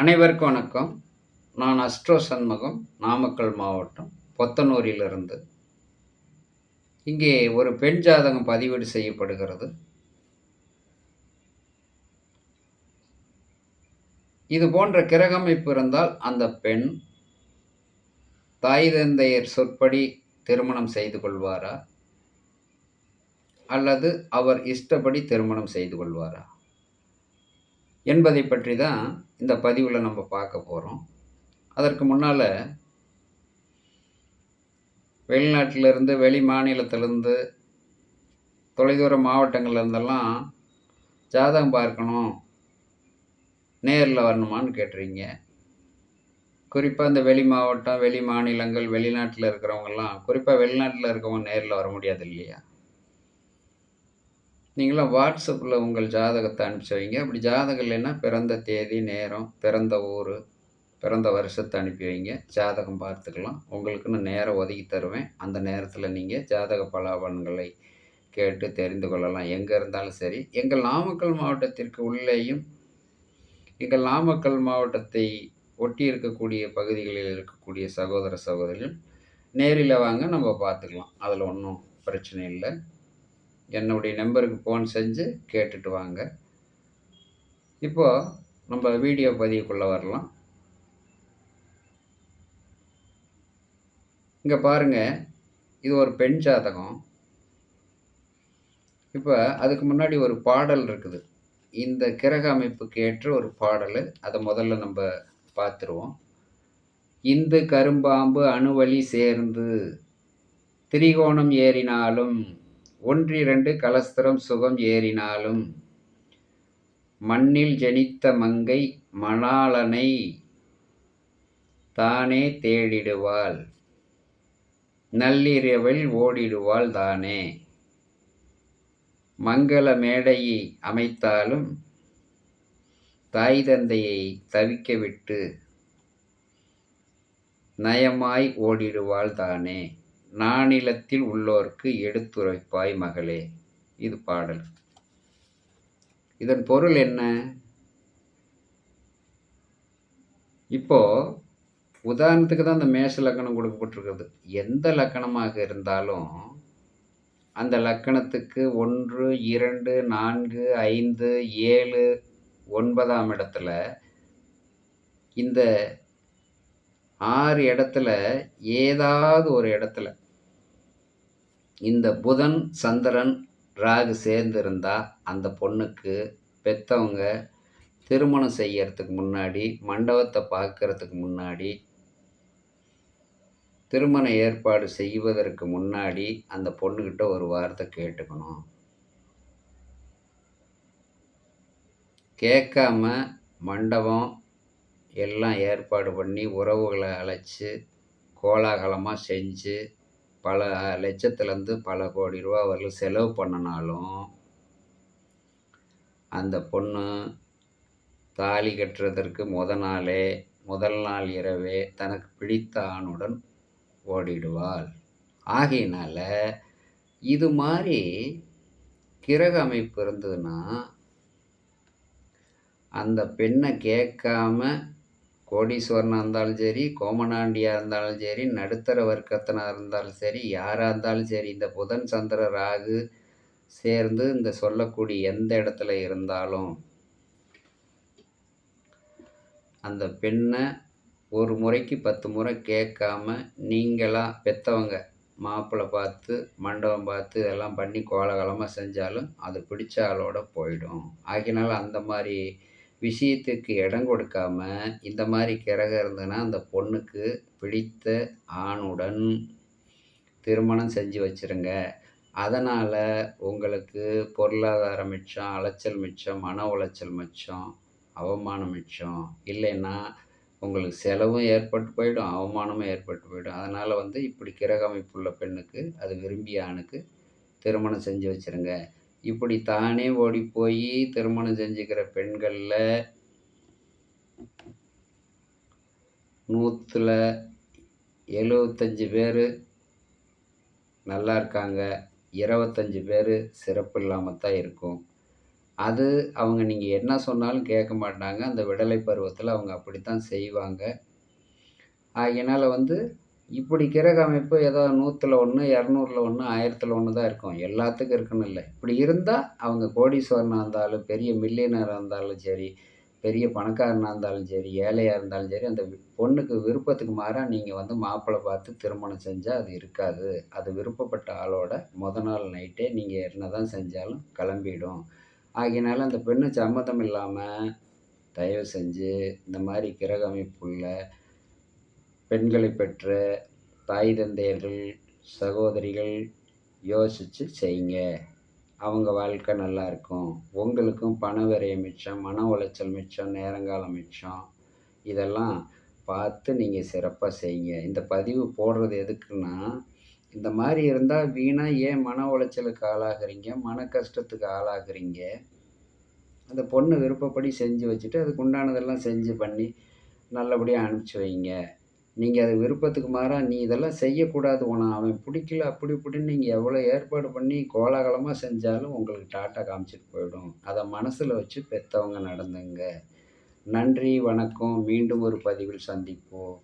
அனைவருக்கும் வணக்கம். நான் அஸ்ட்ரோ சண்முகம் நாமக்கல் மாவட்டம் பொத்தனூரிலிருந்து. இங்கே ஒரு பெண் ஜாதகம் பதிவீடு செய்யப்படுகிறது. இது போன்ற கிரகமைப்பு இருந்தால் அந்த பெண் தாய் தந்தையர் சொற்படி திருமணம் செய்து கொள்வாரா? அல்லது அவர் இஷ்டப்படி திருமணம் செய்து கொள்வாரா? என்பதை பற்றி தான் இந்த பதிவில் நம்ம பார்க்க போகிறோம் அதற்கு முன்னால் வெளிநாட்டிலிருந்து வெளி மாநிலத்திலேருந்து தொலைதூர மாவட்டங்கள்லேருந்தெல்லாம் ஜாதகம் பார்க்கணும் நேரில் வரணுமான்னு கேட்டுறீங்க குறிப்பாக இந்த வெளி மாவட்டம் வெளி மாநிலங்கள் வெளிநாட்டில் இருக்கிறவங்கெல்லாம் குறிப்பாக வெளிநாட்டில் இருக்கவங்க நேரில் வர முடியாது இல்லையா? நீங்களாம் வாட்ஸ்அப்பில் உங்கள் ஜாதகத்தை அனுப்பிச்சி வைங்க. அப்படி ஜாதகம் இல்லைன்னா பிறந்த தேதி நேரம் பிறந்த ஊர் பிறந்த வருஷத்தை அனுப்பி வைங்க. ஜாதகம் பார்த்துக்கலாம். உங்களுக்குன்னு நேரம் ஒதுக்கி தருவேன். அந்த நேரத்தில் நீங்கள் ஜாதக பலாபலன்களை கேட்டு தெரிந்து கொள்ளலாம். எங்கே இருந்தாலும் சரி. எங்கள் நாமக்கல் மாவட்டத்திற்கு உள்ளேயும் எங்கள் நாமக்கல் மாவட்டத்தை ஒட்டி இருக்கக்கூடிய பகுதிகளில் இருக்கக்கூடிய சகோதர சகோதரிகள் நேரில் வாங்க நம்ம பார்த்துக்கலாம். அதில் ஒன்றும் பிரச்சனை இல்லை. என்னுடைய நம்பருக்கு ஃபோன் செஞ்சு கேட்டுட்டு வாங்க. இப்போது நம்ம வீடியோ பதிவுக்குள்ளே வரலாம். இங்கே பாருங்கள் இது ஒரு பெண் ஜாதகம். இப்போ அதுக்கு முன்னாடி ஒரு பாடல் இருக்குது. இந்த கிரக அமைப்புக்கு ஏற்ற ஒரு பாடல் அதை முதல்ல நம்ம பார்த்துருவோம். இந்து கரும்பாம்பு அணுவழி சேர்ந்து திரிகோணம் ஏறினாலும் ஒன்றிரண்டு கலஸ்திரம் சுகம் ஏறினாலும் மண்ணில் ஜனித்த மங்கை மணாளனை தானே தேடிடுவாள். நள்ளிரவில் ஓடிடுவாள் தானே. மங்கள மேடையை அமைத்தாலும் தாய் தந்தையை தவிக்க விட்டு நயமாய் ஓடிடுவாள் தானே. நானிலத்தில் உள்ளோர்க்கு எடுத்துரைப்பாய் மகளே. இது பாடல். இதன் பொருள் என்ன? இப்போ உதாரணத்துக்கு தான் அந்த மேஷ லக்கணம் கொடுக்கப்பட்டிருக்கிறது. எந்த லக்கணமாக இருந்தாலும் அந்த லக்கணத்துக்கு ஒன்று இரண்டு நான்கு ஐந்து ஏழு ஒன்பதாம் இடத்துல இந்த ஆறு இடத்துல ஏதாவது ஒரு இடத்துல இந்த புதன் சந்திரன் ராகு சேர்ந்திருந்தா அந்த பொண்ணுக்கு பெற்றவங்க திருமணம் செய்யறதுக்கு முன்னாடி மண்டபத்தை பார்க்கறதுக்கு முன்னாடி திருமண ஏற்பாடு செய்வதற்கு முன்னாடி அந்த பொண்ணுக்கிட்ட ஒரு வார்த்தை கேட்டுக்கணும். கேட்காம மண்டபம் எல்லாம் ஏற்பாடு பண்ணி உறவுகளை அழைச்சி கோலாகலமாக செஞ்சு பல லட்சத்துலேருந்து பல கோடி ரூபா வரலும் செலவு பண்ணினாலும் அந்த பொண்ணு தாலி கட்டுறதற்கு முத நாளே முதல் நாள் இரவே தனக்கு பிடித்த ஆணுடன் ஓடிடுவாள். ஆகையினால் இது மாதிரி கிரக அமைப்பு இருந்ததுன்னா அந்த பெண்ணை கேட்காம கோடீஸ்வரனாக இருந்தாலும் சரி கோமனாண்டியாக இருந்தாலும் சரி நடுத்தர வர்க்கத்தனாக இருந்தாலும் சரி யாராக இருந்தாலும் சரி இந்த புதன் சந்திர ராகு சேர்ந்து இந்த சொல்லக்கூடிய எந்த இடத்துல இருந்தாலும் அந்த பெண்ணை ஒரு முறைக்கு பத்து முறை கேட்காம நீங்களாக பெற்றவங்க மாப்பிள்ளை பார்த்து மண்டபம் பார்த்து இதெல்லாம் பண்ணி கோலகலமாக செஞ்சாலும் அது பிடிச்ச ஆளோட போயிடும். ஆகினால அந்த மாதிரி விஷயத்துக்கு இடம் கொடுக்காம இந்த மாதிரி கிரகம் இருந்ததுன்னா அந்த பொண்ணுக்கு பிடித்த ஆணுடன் திருமணம் செஞ்சு வச்சுருங்க. அதனால் உங்களுக்கு பொருளாதார மிச்சம் அலைச்சல் மிச்சம் மன உளைச்சல் மிச்சம் அவமானம் மிச்சம். இல்லைன்னா உங்களுக்கு செலவும் ஏற்பட்டு போயிடும் அவமானமும் ஏற்பட்டு போயிடும். அதனால் வந்து இப்படி கிரக அமைப்புள்ள பெண்ணுக்கு அது விரும்பிய ஆணுக்கு திருமணம் செஞ்சு வச்சுருங்க. இப்படி தானே ஓடி போய் திருமணம் செஞ்சுக்கிற பெண்களில் நூற்றில் எழுபத்தஞ்சி பேர் நல்லா இருக்காங்க இருபத்தஞ்சி பேர் சிறப்பு இல்லாமல் தான் இருக்கும் அது அவங்க நீங்கள் என்ன சொன்னாலும் கேட்க மாட்டாங்க. அந்த விடலை பருவத்தில் அவங்க அப்படித்தான் செய்வாங்க. ஆகினால் வந்து இப்படி கிரக அமைப்பு ஏதோ 100ல 1, 200ல 1, 1000ல 1 தான் இருக்கும். எல்லாத்துக்கும் இருக்குன்னு இல்லை இப்படி இருந்தால் அவங்க கோடீஸ்வரனாக இருந்தாலும், பெரிய மில்லியனராக இருந்தாலும் சரி, பெரிய பணக்காரனாக இருந்தாலும் சரி, ஏழையாக இருந்தாலும் சரி, அந்த பொண்ணுக்கு விருப்பத்துக்கு மாறாக நீங்கள் வந்து மாப்பிள்ளை பார்த்து திருமணம் செஞ்சால் அது இருக்காது. அது விருப்பப்பட்ட ஆளோட மொத நாள் நைட்டே நீங்கள் என்ன தான் செஞ்சாலும் கிளம்பிடும். ஆகையினால அந்த பெண்ணு சம்மதம் இல்லாமல் தயவு செஞ்சு இந்த மாதிரி கிரக அமைப்புள்ள பெண்களை பெற்ற தாய் தந்தையர்கள், சகோதரிகள் யோசித்து செய்யுங்க. அவங்க வாழ்க்கை நல்லாயிருக்கும் உங்களுக்கும் பண விரயம் மிச்சம், மன உளைச்சல் மிச்சம், நேரங்காலம் மிச்சம். இதெல்லாம் பார்த்து நீங்கள் சிறப்பாக செய்யுங்க. இந்த பதிவு போடுறது எதுக்குன்னா, இந்த மாதிரி இருந்தால் வீணாக ஏன் மன உளைச்சலுக்கு ஆளாகுறீங்க? மன கஷ்டத்துக்கு ஆளாகிறீங்க அந்த பொண்ணு விருப்பப்படி செஞ்சு வச்சுட்டு, அதுக்கு உண்டானதெல்லாம் செஞ்சு பண்ணி, நல்லபடியாக அனுப்பிச்சு வைங்க. நீங்கள் அது விருப்பத்துக்கு மாறாக "நீ இதெல்லாம் செய்யக்கூடாது. உன அவன் பிடிக்கல அப்படி இப்படின்னு நீங்கள் எவ்வளோ ஏற்பாடு பண்ணி கோலாகலமாக செஞ்சாலும் உங்களுக்கு டாட்டா காமிச்சிட்டு போயிடும். அதை மனசில் வச்சு பெற்றவங்க நடந்துங்க. நன்றி, வணக்கம். மீண்டும் ஒரு பதிவில் சந்திப்போம்.